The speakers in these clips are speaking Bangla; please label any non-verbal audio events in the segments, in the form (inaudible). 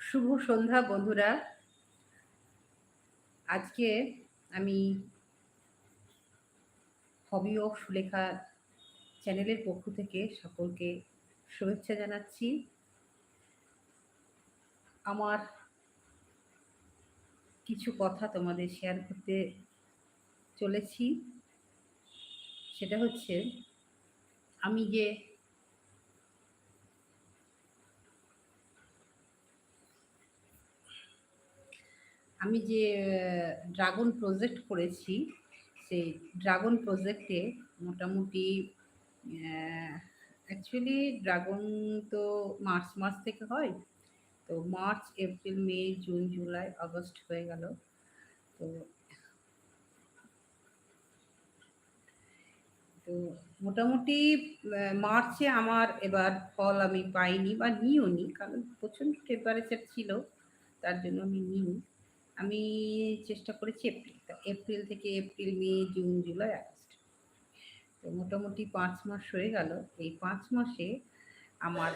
শুভ সন্ধ্যা, বন্ধুরা। আজকে আমি হবি অফ সুলেখা চ্যানেলের পক্ষ থেকে সকলকে শুভেচ্ছা জানাচ্ছি। আমার কিছু কথা তোমাদের শেয়ার করতে চলেছি। সেটা হচ্ছে, আমি যে আমি যে ড্রাগন প্রজেক্ট করেছি, সেই ড্রাগন প্রজেক্টে মোটামুটি অ্যাকচুয়ালি ড্রাগন তো মার্চ মাস থেকে হয়। তো March April May June July August হয়ে গেল। তো তো মোটামুটি মার্চে আমার এবার ফল আমি পাইনি বা নিও নি কারণ প্রচণ্ড টেম্পারেচার ছিল, তার জন্য আমি নিই আমি চেষ্টা করেছি এপ্রিল তো, এপ্রিল থেকে April, May, June, July, August. তো মোটামুটি পাঁচ মাস হয়ে গেল। এই পাঁচ মাসে আমার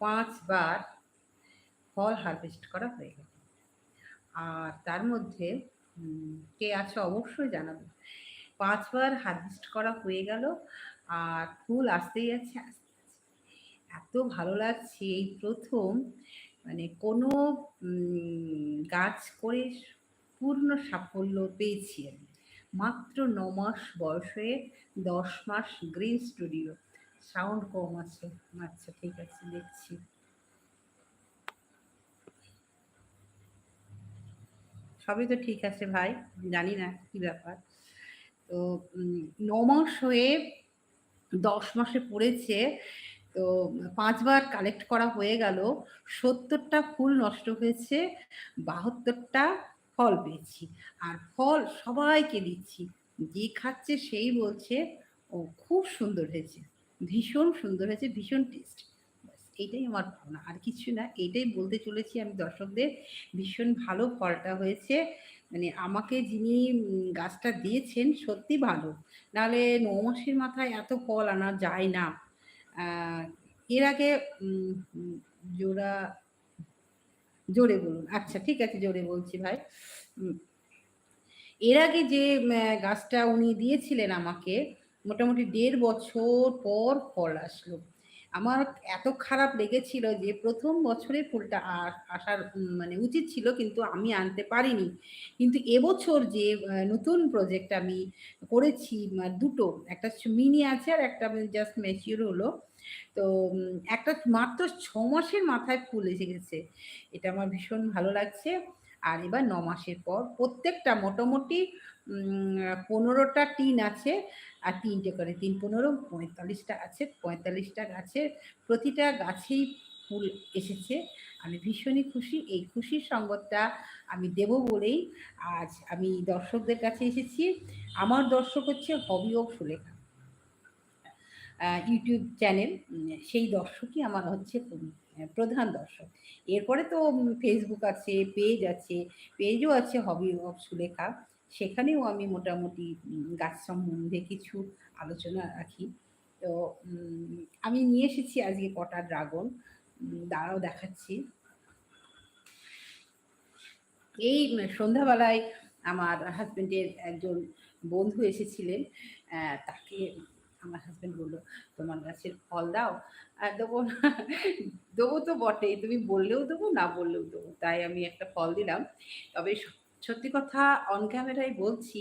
পাঁচবার ফল হারভেস্ট করা হয়ে গেল। আর তার মধ্যে কে আছে অবশ্যই জানাব। পাঁচবার হারভেস্ট করা হয়ে গেল আর ফুল আসতেই যাচ্ছে আসতে এত ভালো লাগছে এই প্রথম মানে কোনো গাছ করে পূর্ণ সাফল্য পেয়েছি আমি। মাত্র ন মাস বয়সে দশ মাস গ্রিন স্টুডিও। সাউন্ড কম আছে আচ্ছা ঠিক আছে, দেখছি। সবই তো ঠিক আছে ভাই, জানি না কি ব্যাপার। তো ন মাস হয়ে দশ মাসে পড়েছে তো পাঁচবার কালেক্ট করা হয়ে গেল, সত্তরটা ফুল নষ্ট হয়েছে, বাহাত্তরটা ফল পেয়েছি। আর ফল সবাইকে দিচ্ছি, যে খাচ্ছে সেই বলছে, ও, খুব সুন্দর হয়েছে, ভীষণ সুন্দর হয়েছে, ভীষণ টেস্ট এইটাই আমার ভাবনা, আর কিছু না, এইটাই বলতে চলেছি আমি দর্শকদের, ভীষণ ভালো ফলটা হয়েছে মানে আমাকে যিনি গাছটা দিয়েছেন সত্যি ভালো, নাহলে ন মাসের মাথায় এত ফল আনা যায় না। এর আগে জোড়া, জোরে বলুন। আচ্ছা ঠিক আছে, জোরে বলছি ভাই। এর আগে যে গাছটা উনি দিয়েছিলেন আমাকে, মোটামুটি দেড় বছর পর ফল আসলো। আমার এত খারাপ লেগেছিল যে প্রথম বছরে ফুলটা আসার মানে উচিত ছিল কিন্তু আমি আনতে পারিনি। কিন্তু এবছর যে নতুন প্রজেক্ট আমি করেছি দুটো। একটা মিনি আছে আর একটা জাস্ট ম্যাচিওর হলো। তো একটা মাত্র ছ মাসের মাথায় ফুল এসে গেছে। এটা আমার ভীষণ ভালো লাগছে। আর এবার ন মাসের পর প্রত্যেকটা মোটামুটি পনেরোটা টিন আছে আর তিনটে করে তিন পনেরো, পঁয়তাল্লিশটা আছে, পঁয়তাল্লিশটা গাছের প্রতিটা গাছেই ফুল এসেছে। আমি ভীষণই খুশি, এই খুশির সঙ্গতটা আমি দেব বলেই আজ আমি দর্শকদের কাছে এসেছি। আমার দর্শক হচ্ছে হবি ও সুলেখা ইউটিউব চ্যানেল। সেই দর্শকই আমার হচ্ছে প্রধান দর্শক। এরপরে তো ফেসবুক আছে পেজ আছে পেজও আছে হবি অফ সুলেখা সেখানেও আমি মোটামুটি গাছ সম্বন্ধে কিছু আলোচনা রাখি। তো আমি নিয়ে এসেছি আজকে কটা ড্রাগন দাঁড়াও দেখাচ্ছি। এই সন্ধ্যাবেলায় আমার হাজব্যান্ডের একজন বন্ধু এসেছিলেন। তাকে আমার হাজব্যান্ড বলল, তোমার গাছের ফল দাও। আর দেবো দেবো তো বটেই, তুমি বললেও দেবো, না বললেও দেবো, তাই আমি একটা ফল দিলাম। তবে সত্যি কথা অন ক্যামেরায় বলছি,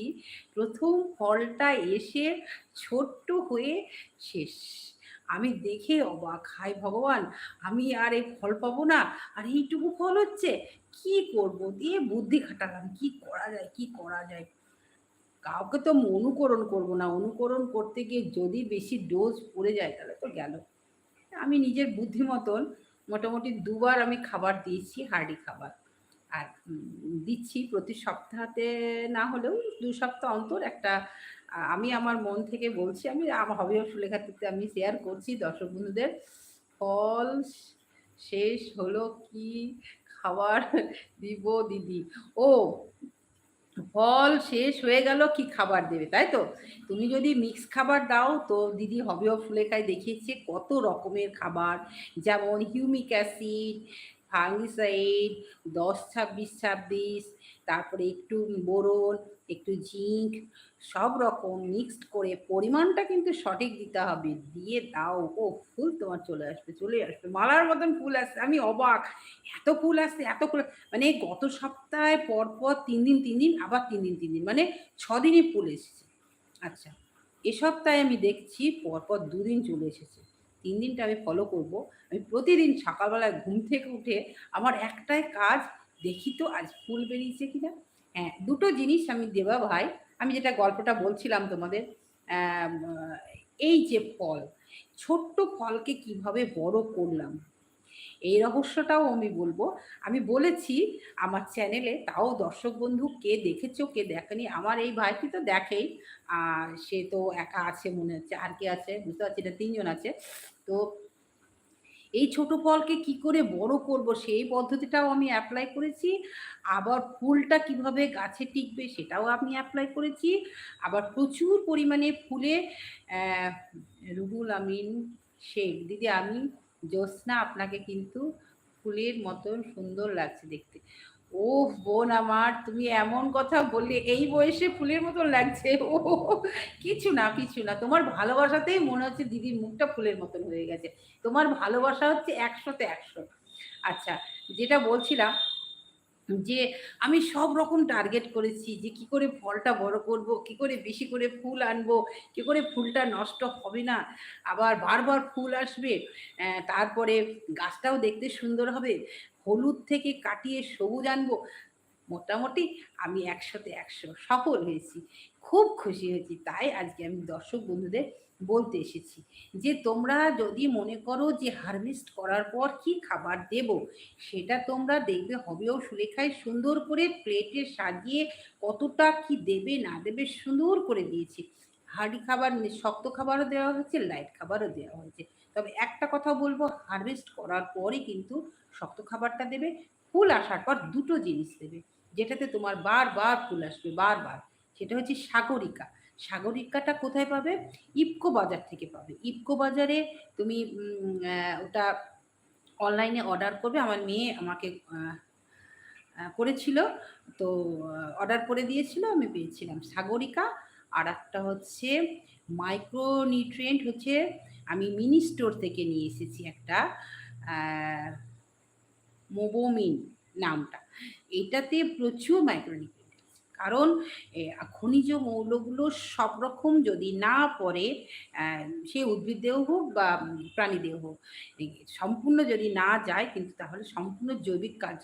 প্রথম ফলটা এসে ছোট্ট হয়ে শেষ। আমি দেখে অবাক হাই ভগবান, আমি আর এই ফল পাবো না, আর এইটুকু ফল হচ্ছে? কি করব? দিয়ে বুদ্ধি খাটালাম, কি করা যায়, কি করা যায়? কাউকে তো অনুকরণ করব না, অনুকরণ করতে গিয়ে যদি বেশি ডোজ পড়ে যায়, তাহলে তো গেল। আমি নিজের বুদ্ধি মতন মোটামুটি দুবার আমি খাবার দিয়েছি, হার্ডি খাবার। আর দিচ্ছি প্রতি সপ্তাহতে না হলেও দু সপ্তাহ অন্তর একটা, আমি আমার মন থেকে বলছি, আমি আমার হবি সুলেখাতে আমি শেয়ার করছি দর্শক বন্ধুদের। ফল শেষ হলো কি? খাবার দিব দিদি। ও ফল শেষ হয়ে গেল, কি খাবার দেবে, তাই তো? তুমি যদি মিক্স খাবার দাও তো দিদি হবেও ফুলেখায় দেখিয়েছে কত রকমের খাবার, যেমন হিউমিক অ্যাসিড ফাঙ্গিসাইড দশ ছাব্বিশ ছাব্বিশ, তারপরে একটু বোরন একটু জিঙ্ক, সব রকম মিক্সড করে পরিমাণটা কিন্তু সঠিক দিতে হবে। দিয়ে দাও, ও ফুল তোমার চলে আসবে চলে আসবে। মালার মতন ফুল আসছে, আমি অবাক। এত ফুল আসছে, এত ফুল মানে গত সপ্তাহে পর পর তিন দিন তিন দিন, আবার তিন দিন তিন দিন মানে ছ দিনই ফুল এসেছে। আচ্ছা এ সপ্তাহে আমি দেখছি পরপর দুদিন চলে এসেছে। তিন দিনটা আমি ফলো করব। আমি প্রতিদিন সকালবেলায় ঘুম থেকে উঠে আমার একটাই কাজ, দেখি তো আজ ফুল বেরিয়েছে কিনা। হ্যাঁ দুটো জিনিস আমি দেবা ভাই। আমি যেটা গল্পটা বলছিলাম তোমাদের এই যে ফল, ছোট্ট ফলকে কীভাবে বড় করলাম, এই রহস্যটাও আমি বলব। আমি বলেছি আমার চ্যানেলে, তাও দর্শক বন্ধু কে দেখেছ, কে দেখেনি, আমার এই ভাইটি তো দেখেই, আর সে তো একা আছে মনে হচ্ছে, আর কে আছে? বুঝতে পারছি এটা তিনজন আছে। তো এই ছোট ফলকে কি করে বড় করব? সেই পদ্ধতিটাও আমি অ্যাপ্লাই করেছি। আবার ফুলটা কীভাবে গাছে টিকবে সেটাও আমি অ্যাপ্লাই করেছি। আবার প্রচুর পরিমাণে ফুলে রুবুল আমিন শেখ দিদি আমি জ্যোৎস্না আপনাকে কিন্তু ফুলের মতন সুন্দর লাগছে দেখতে। ও বোন আমার, তুমি এমন কথা বললে, এই বয়সে ফুলের মতন লাগছে। ও কিছু না কিছু না, তোমার ভালোবাসাতেই মনে হচ্ছে দিদির মুখটা ফুলের মতন হয়ে গেছে। তোমার ভালোবাসা হচ্ছে একশোতে একশো। আচ্ছা যেটা বলছিলাম যে আমি সব রকম টার্গেট করেছি যে কি করে ফলটা বড় করব, কি করে বেশি করে ফুল আনব, কি করে ফুলটা নষ্ট হবে না, আবার বারবার ফুল আসবে তারপরে গাছটাও দেখতে সুন্দর হবে হলুদ থেকে কাটিয়ে সবুজ আনব। মোটামুটি আমি একশোতে একশো সফল হয়েছি। খুব খুশি হয়েছি। তাই আজকে আমি দর্শক বন্ধুদের বলতে এসেছি যে, তোমরা যদি মনে করো যে, হারভেস্ট করার পর কি খাবার দেব, সেটা তোমরা দেখবে হবেও সুলেখায় সুন্দর করে প্লেটে সাজিয়ে কতটা কি দেবে না দেবে সুন্দর করে দিয়েছি। হার্ডি খাবার শক্ত খাবারও দেওয়া হয়েছে, লাইট খাবারও দেওয়া হয়েছে। তবে একটা কথা বলব, হারভেস্ট করার পরই কিন্তু শক্ত খাবারটা দেবে, ফুল আসার পর দুটো জিনিস দেবে, যেটাতে তোমার বারবার ফুল আসবে, বারবার। সেটা হচ্ছে সাগরিকা। সাগরিকাটা কোথায় পাবে? ইফকো বাজার থেকে পাবে। ইফকো বাজারে তুমি ওটা অনলাইনে অর্ডার করবে। আমার মেয়ে আমাকে করেছিল, তো অর্ডার করে দিয়েছিল, আমি পেয়েছিলাম। সাগরিকা আর একটা হচ্ছে মাইক্রো নিউট্রিয়েন্ট হচ্ছে আমি মিনি স্টোর থেকে নিয়ে এসেছি একটা মোবোমিন নামটা। এটাতে প্রচুর মাইক্রোনিউট্রিয়েন্ট কারণ খনিজ মৌলগুলো সব রকম যদি না পড়ে সে উদ্ভিদ দেহ হোক বা উম, প্রাণী দেহ হোক সম্পূর্ণ যদি না যায় কিন্তু তাহলে সম্পূর্ণ জৈবিক কার্য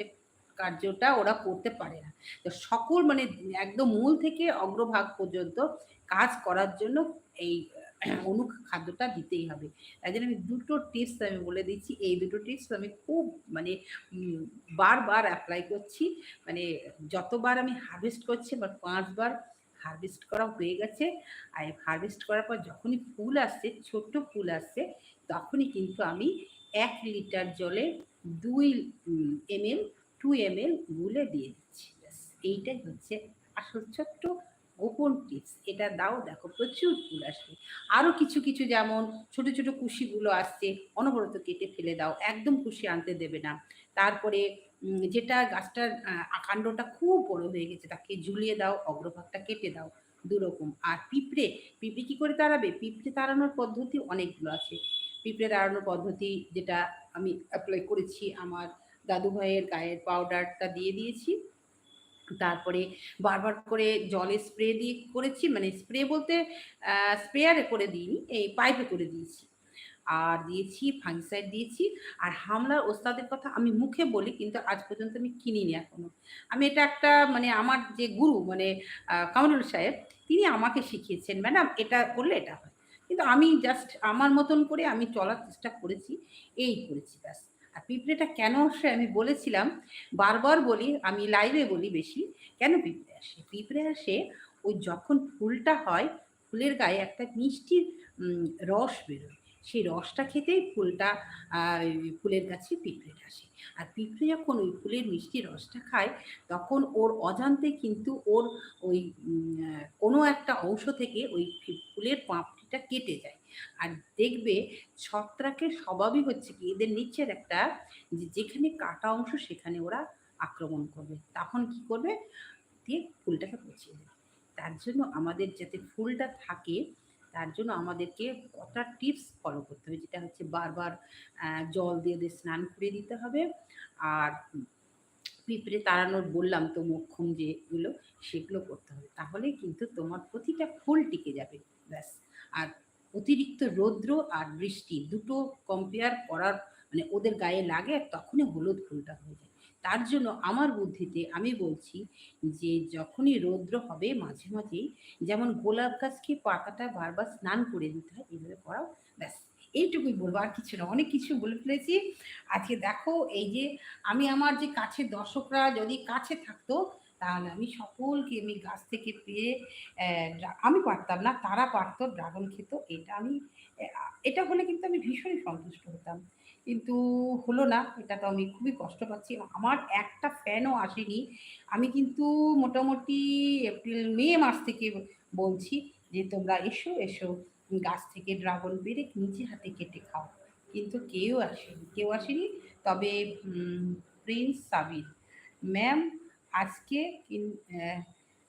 কার্যটা ওরা করতে পারে না। তো সকল মানে একদম মূল থেকে অগ্রভাগ পর্যন্ত কাজ করার জন্য এই (clears throat) অনুখাদ্যটা দিতেই হবে। তাই জন্য আমি দুটো টিপস আমি বলে দিচ্ছি। এই দুটো টিপস আমি খুব মানে বারবার অ্যাপ্লাই করছি। মানে যতবার আমি হারভেস্ট করছি এবার পাঁচবার হারভেস্ট করা হয়ে গেছে। আর হারভেস্ট করার পর যখনই ফুল আসছে, ছোট্ট ফুল আসছে, তখনই কিন্তু আমি এক লিটার জলে দুই এমএল টু এমএল গুলে দিয়ে দিচ্ছি। ব্যাস, এইটাই হচ্ছে আসল ছোট্ট গোপন টিপস এটা দাও, দেখো প্রচুর ফুল আসবে। আরও কিছু কিছু যেমন ছোট ছোট কুশিগুলো আসছে, অনবরত কেটে ফেলে দাও, একদম কুশি আনতে দেবে না। তারপরে যেটা গাছটার কাণ্ডটা খুব বড় হয়ে গেছে, তাকে ঝুলিয়ে দাও, অগ্রভাগটা কেটে দাও, দুরকম। আর পিঁপড়ে পিঁপড়ে কী করে তাড়াবে? পিঁপড়ে তাড়ানোর পদ্ধতি অনেকগুলো আছে। পিঁপড়ে তাড়ানোর পদ্ধতি যেটা আমি অ্যাপ্লাই করেছি আমার দাদু ভাইয়ের গায়ের পাউডারটা দিয়ে দিয়েছি। তারপরে বারবার করে জলে স্প্রে দিয়ে করেছি মানে স্প্রে বলতে স্প্রেয়ারে করে দিইনি, এই পাইপে করে দিয়েছি। আর দিয়েছি ফাঙ্গিসাইড দিয়েছি। আর হামলার ওস্তাদের কথা আমি মুখে বলি, কিন্তু আজ পর্যন্ত আমি কিনিনি এখনও। আমি এটা একটা মানে আমার যে গুরু মানে কামরুল সাহেব, তিনি আমাকে শিখিয়েছেন, ম্যাডাম, এটা করলে এটা হয়। কিন্তু আমি জাস্ট আমার মতন করে আমি চলার চেষ্টা করেছি, এই করেছি ব্যাস। আর পিঁপড়েটা কেন আসে আমি বলেছিলাম, বারবার বলি, আমি লাইভে বলি বেশি, কেন পিঁপড়ে আসে? পিঁপড়ে আসে ওই যখন ফুলটা হয়, ফুলের গায়ে একটা মিষ্টি রস বেরোয়। সেই রসটা খেতেই ফুলটা ফুলের গাছে পিঁপড়েটা আসে। আর পিঁপড়ে যখন ওই ফুলের মিষ্টি রসটা খায়, তখন ওর অজান্তে কিন্তু ওর ওই কোনো একটা অংশ থেকে ওই ফুলের পাপড়িটা কেটে যায়। আর দেখবে ছত্রাকের স্বভাবই হচ্ছে কি, এদের নিচের একটা যে যেখানে কাটা অংশ সেখানে ওরা আক্রমণ করবে। তখন কি করবে? দিয়ে ফুলটাকে পচিয়ে দেবে। তার জন্য আমাদের যাতে ফুলটা থাকে তার জন্য আমাদেরকে কটা টিপস ফলো করতে হবে। যেটা হচ্ছে বারবার জল দিয়ে ওদের স্নান করে দিতে হবে। আর পিঁপড়ে তাড়ানোর বললাম তো মোক্ষম যেগুলো সেগুলো করতে হবে। তাহলে কিন্তু তোমার প্রতিটা ফুল টিকে যাবে। ব্যাস। আর অতিরিক্ত রৌদ্র আর বৃষ্টি দুটো কম্পেয়ার করার মানে ওদের গায়ে লাগে আর তখনই হলুদ ফুলটা হয়ে যায়। তার জন্য আমার বুদ্ধিতে আমি বলছি যে যখনই রৌদ্র হবে মাঝে মাঝেই যেমন গোলাপ গাছকে পাতাটা বারবার স্নান করে দিতে হয়, এইভাবে করাও ব্যাস। এইটুকুই বলব, আর কিছু না, অনেক কিছু বলে ফেলেছি। আজকে দেখো এই যে আমি আমার যে কাছের দর্শকরা যদি কাছে থাকতো, তাহলে আমি সকলকে আমি গাছ থেকে পেয়ে আমি পারতাম না, তারা পারতো ড্রাগন খেত, এটা আমি এটা হলে কিন্তু আমি ভীষণই সন্তুষ্ট হতাম। কিন্তু হলো না, এটা তো আমি খুবই কষ্ট পাচ্ছি আমার একটা ফ্যানও আসেনি। আমি কিন্তু মোটামুটি এপ্রিল, মে মাস থেকে বলছি যে, তোমরা এসো এসো গাছ থেকে ড্রাগন পেরে নিজে হাতে কেটে খাও। কিন্তু কেউ আসেনি কেউ আসেনি। তবে প্রিন্স সাবির ম্যাম আজকে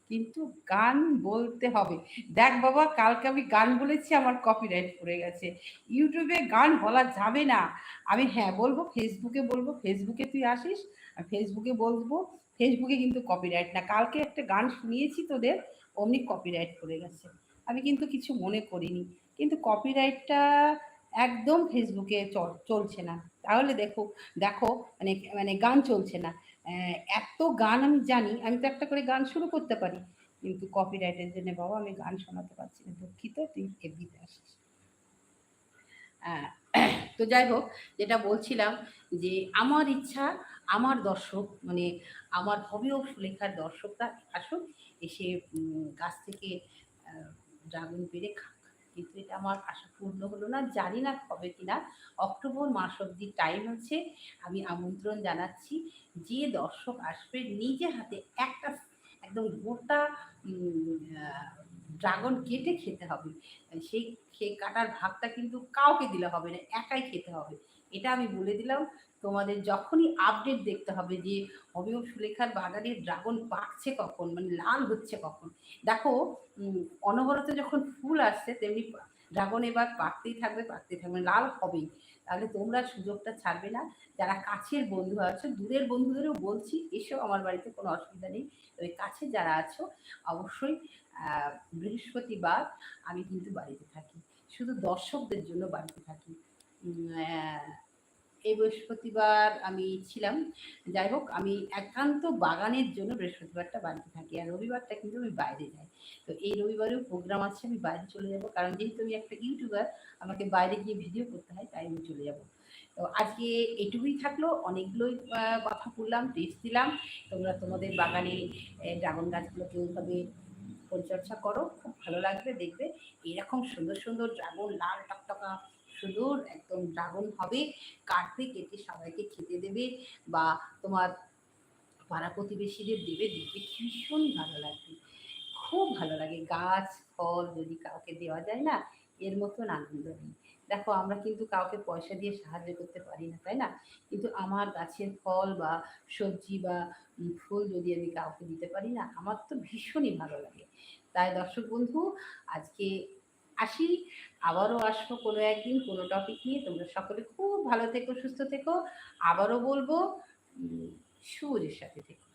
কিন্তু গান বলতে হবে। দেখ বাবা, কালকে আমি গান বলেছি, আমার কপিরাইট পড়ে গেছে। ইউটিউবে গান বলা যাবে না। আমি হ্যাঁ বলব ফেসবুকে বলব ফেসবুকে তুই আসিস ফেসবুকে বলব ফেসবুকে কিন্তু কপিরাইট না। কালকে একটা গান শুনিয়েছি তোদের, অমনি কপিরাইট পড়ে গেছে। আমি কিন্তু কিছু মনে করিনি। কিন্তু কপিরাইটটা একদম ফেসবুকে চল- চলছে না। তাহলে দেখো দেখো মানে মানে গান চলছে না। এত গান আমি জানি, আমি তো একটা করে গান শুরু করতে পারি, কিন্তু কপিরাইটের জন্য বাবা, আমি গান শোনাতে পারছি না। দুঃখিত, তুই এফবিতে আসিস। তো যাই হোক, যেটা বলছিলাম যে আমার ইচ্ছা, আমার দর্শক মানে আমার হবি অফ লেখার দর্শকরা আসুক, এসে গাছ থেকে ড্রাগন পেরে খাক। কিন্তু এটা আমার আশা পূর্ণ হলো না। জানি না কবে কিনা। অক্টোবর মাস অব্দি টাইম আছে। আমি আমন্ত্রণ জানাচ্ছি যে দর্শক আসবে, নিজে হাতে একটা একদম গোটা ড্রাগন কেটে খেতে হবে। সেই সেই কাটার ভাগটা কিন্তু কাউকে দিলে হবে না, একাই খেতে হবে। এটা আমি বলে দিলাম, তোমাদের যখনই আপডেট দেখতে হবে যে অমিয় সুলেখার বাজারে ড্রাগন পাকছে কখন মানে লাল হচ্ছে কখন। দেখো অনবরত যখন ফুল আসছে, তেমনি ড্রাগন এবার পাকতেই থাকবে পাকতেই থাকবে, লাল হবেই। তাহলে তোমরা সুযোগটা ছাড়বে না। যারা কাছের বন্ধু আছো, দূরের বন্ধুদেরও বলছি এসো আমার বাড়িতে কোনো অসুবিধা নেই। তবে কাছে যারা আছো, অবশ্যই বৃহস্পতিবার আমি কিন্তু বাড়িতে থাকি। শুধু দর্শকদের জন্য বাড়িতে থাকি। এই বৃহস্পতিবার আমি ছিলাম। যাই হোক, আমি একান্ত বাগানের জন্য বৃহস্পতিবারটা বাড়িতে থাকি আর রবিবারটা কিন্তু আমি বাইরে যাই। তো এই রবিবারেও প্রোগ্রাম আছে, আমি বাইরে চলে যাব। কারণ যেহেতু আমি একটা ইউটিউবার আমাকে বাইরে গিয়ে ভিডিও করতে হয়, তাই আমি চলে যাব। তো আজকে এটুকুই থাকল। অনেকগুলোই কথা বললাম টিপস দিলাম। তোমরা তোমাদের বাগানে ড্রাগন গাছগুলোকে ওইভাবে পরিচর্যা করো, খুব ভালো লাগবে, দেখবে এরকম সুন্দর সুন্দর ড্রাগন, লাল টকটকা সুন্দর একদম ড্রাগন হবে। কাটবে কেটে সবাইকে খেতে দেবে বা তোমার পাড়া প্রতিবেশীদের দেবে, দেখবে ভীষণ ভালো লাগবে। খুব ভালো লাগে, গাছ, ফল যদি কাউকে দেওয়া যায় না, এর মতন আনন্দ নেই। দেখো আমরা কিন্তু কাউকে পয়সা দিয়ে সাহায্য করতে পারি না তাই না? কিন্তু আমার গাছের ফল বা সবজি বা ফুল যদি আমি কাউকে দিতে পারি না আমার তো ভীষণই ভালো লাগে। তাই দর্শক বন্ধু আজকে আসি আবারও আসব কোনো একদিন কোনো টপিক নিয়ে। তোমরা সকলে খুব ভালো থেকো সুস্থ থেকো। আবারও বলব উম, সূর্যের সাথে থেকো।